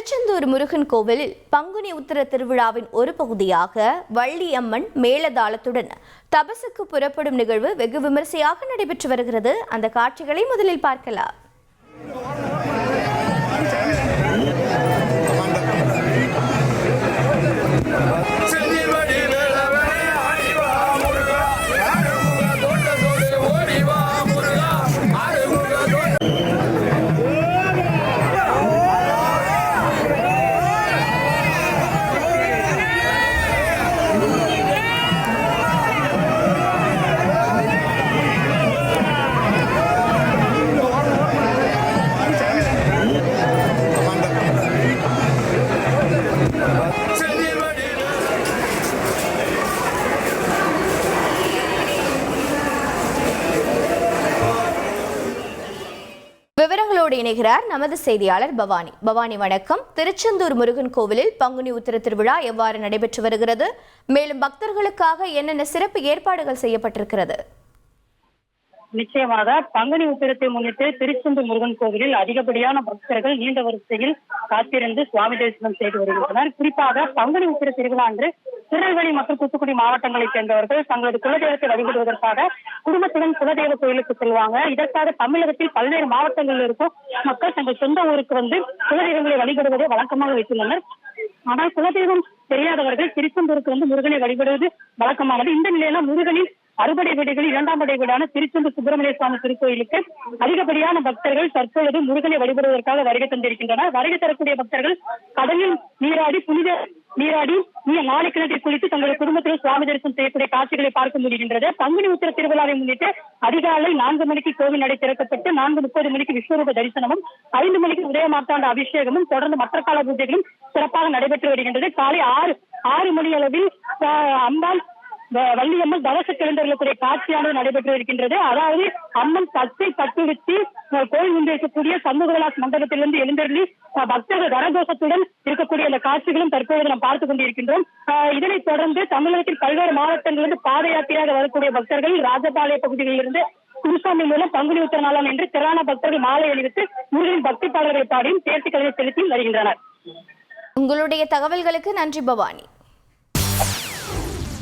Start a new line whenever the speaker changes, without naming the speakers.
திருச்செந்தூர் முருகன் கோவிலில் பங்குனி உத்தர திருவிழாவின் ஒரு பகுதியாக வள்ளியம்மன் மேளதாளத்துடன் தபசுக்கு புறப்படும் நிகழ்வு வெகு விமரிசையாக நடைபெற்று வருகிறது அந்த காட்சிகளை முதலில் பார்க்கலாம் எங்களோடு இணைகிறார் நமது செய்தியாளர் பவானி பவானி வணக்கம் திருச்செந்தூர் முருகன் கோவிலில் பங்குனி உத்தர திருவிழா எவ்வாறு நடைபெற்று வருகிறது மேலும் பக்தர்களுக்காக என்னென்ன சிறப்பு ஏற்பாடுகள் செய்யப்பட்டிருக்கிறது
நிச்சயமாக பங்குனி உத்திரத்தை முன்னிட்டு திருச்செந்தூர் முருகன் கோவிலில் அதிகப்படியான பக்தர்கள் நீண்ட வரிசையில் காத்திருந்து சுவாமி தரிசனம் செய்து வருகின்றனர் குறிப்பாக பங்குனி உத்திர திருவிழா அன்று திருநெல்வேலி மற்றும் தூத்துக்குடி மாவட்டங்களைச் சேர்ந்தவர்கள் தங்களது குலதெய்வத்தை வழிபடுவதற்காக குடும்பத்துடன் குலதெய்வ கோயிலுக்கு செல்வாங்க இதற்காக தமிழகத்தில் பல்வேறு மாவட்டங்களில் இருக்கும் மக்கள் தங்கள் சொந்த ஊருக்கு வந்து குலதெய்வங்களை வழிபடுவதை வழக்கமாக வைத்துள்ளனர் ஆனால் குலதெய்வம் தெரியாதவர்கள் திருச்செந்தூருக்கு வந்து முருகனை வழிபடுவது வழக்கமானது இந்த நிலையில முருகனின் அறுபடை வீடுகளில் இரண்டாம் படை வீடான திருச்செந்தூர் சுப்பிரமணிய சுவாமி திருக்கோயிலுக்கு அதிகப்படியான பக்தர்கள் தற்பொழுது முருகனை வழிபடுவதற்காக வருகை தந்திருக்கின்றனர் வருகை தரக்கூடிய பக்தர்கள் கடலில் நீராடி புனித நீராடி இந்த நாளை கிணற்றில் குளித்து தங்கள் குடும்பத்தில் சுவாமி தரிசனம் செய்யக்கூடிய காட்சிகளை பார்க்க முடிகின்றது பங்குனி உத்திர திருவிழாவை முன்னிட்டு அதிகாலை நான்கு மணிக்கு கோவில் நடை திறக்கப்பட்டு நான்கு முப்பது மணிக்கு விஸ்வரூப தரிசனமும் ஐந்து மணிக்கு உதய மாத்தாண்ட அபிஷேகமும் தொடர்ந்து மற்ற கால பூஜைகளும் சிறப்பாக நடைபெற்று வருகின்றது காலை ஆறு ஆறு மணி அளவில் அம்பாள் வள்ளியம்மன் தவச கிழந்தர்களுக்குரிய காட்சியானது நடைபெற்று இருக்கின்றது அதாவது அம்மன் தத்தை தத்துவித்து கோயில் முன்பு இருக்கக்கூடிய சண்முகவிலாஸ் மண்டபத்திலிருந்து எழுந்தருளி பக்தர்கள் கரகோஷத்துடன் இருக்கக்கூடிய அந்த காட்சிகளும் தற்போது நாம் பார்த்துக் கொண்டிருக்கின்றோம் இதனைத் தொடர்ந்து தமிழகத்தில் பல்வேறு மாவட்டங்களிலிருந்து பாத யாத்திரையாக வரக்கூடிய பக்தர்கள் ராஜபாளைய பகுதிகளிலிருந்து குருசாமி மூலம் பங்குனி உத்தர நாளாம் என்று திரான பக்தர்கள் மாலை அணிவித்து முருகன் பக்தி பாடல்களை பாடியும் தேர்ச்சிக்கலையை செலுத்தியும் வருகின்றனர்
உங்களுடைய தகவல்களுக்கு நன்றி பவானி